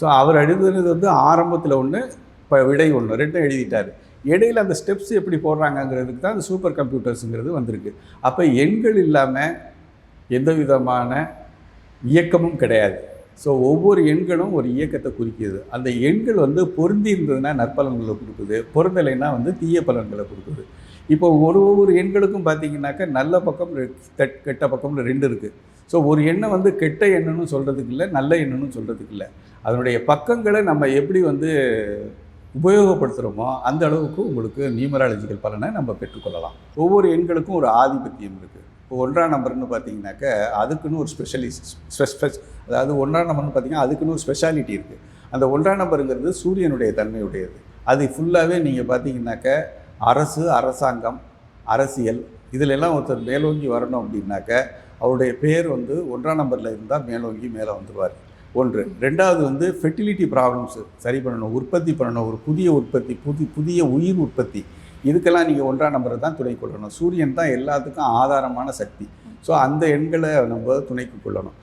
So அவர் எழுதுனது வந்து ஆரம்பத்தில் ஒன்று இப்போ விடை ஒன்று ரெண்டும் எழுதிட்டார். இடையில அந்த ஸ்டெப்ஸ் எப்படி போடுறாங்கங்கிறதுக்கு தான் அந்த சூப்பர் கம்ப்யூட்டர்ஸுங்கிறது வந்திருக்கு. அப்போ எண்கள் இல்லாமல் எந்த விதமான இயக்கமும் கிடையாது. ஸோ ஒவ்வொரு எண்களும் ஒரு இயக்கத்தை குறிக்கிது. அந்த எண்கள் வந்து பொருந்தி இருந்ததுன்னா நற்பலன்களை கொடுக்குது. பொருந்தலைன்னா வந்து தீய பலன்களை கொடுக்குது. இப்போ ஒரு ஒவ்வொரு எண்களுக்கும் பார்த்தீங்கன்னாக்கா நல்ல பக்கம் கெட்- கெட்ட பக்கம்னு ரெண்டு இருக்குது ஸோ ஒரு எண்ணம் வந்து கெட்ட எண்ணம்னு சொல்கிறதுக்கு இல்லை நல்ல எண்ணம்னு சொல்கிறதுக்கு இல்லை. அதனுடைய பக்கங்களை நம்ம எப்படி வந்து உபயோகப்படுத்துகிறோமோ அந்த அளவுக்கு உங்களுக்கு நியூமராலஜிக்கல் பலனை நம்ம பெற்றுக்கொள்ளலாம். ஒவ்வொரு எண்களுக்கும் ஒரு ஆதிபத்தியம் இருக்குது இப்போ ஒன்றாம் நம்பர்னு பார்த்தீங்கன்னாக்க அதுக்குன்னு ஒரு ஸ்பெஷலிஸ்ட் ஸ்பெஷ் அதாவது ஒன்றாம் நம்பர்னு பார்த்தீங்கன்னா அதுக்குன்னு ஒரு ஸ்பெஷாலிட்டி இருக்குது அந்த ஒன்றாம் நம்பருங்கிறது சூரியனுடைய தன்மையுடையது. அது ஃபுல்லாகவே நீங்கள் பார்த்தீங்கன்னாக்க அரசு அரசாங்கம் அரசியல் இதிலெல்லாம் ஒருத்தர் மேலோங்கி வரணும் அப்படின்னாக்க அவருடைய பேர் வந்து ஒன்றாம் நம்பரில் இருந்தால் மேலோங்கி மேலே வந்துடுவார் ஒன்று. ரெண்டாவது வந்து ஃபெர்டிலிட்டி ப்ராப்ளம்ஸ் சரி பண்ணணும் உற்பத்தி பண்ணணும் ஒரு புதிய உற்பத்தி புதி புதிய உயிர் உற்பத்தி. இதுக்கெல்லாம் நீங்கள் ஒன்றாம் நம்பரை தான் துணை கொள்ளணும். சூரியன் தான் எல்லாத்துக்கும் ஆதாரமான சக்தி. ஸோ அந்த எண்களை நம்ம துணைக்கு கொள்ளணும்.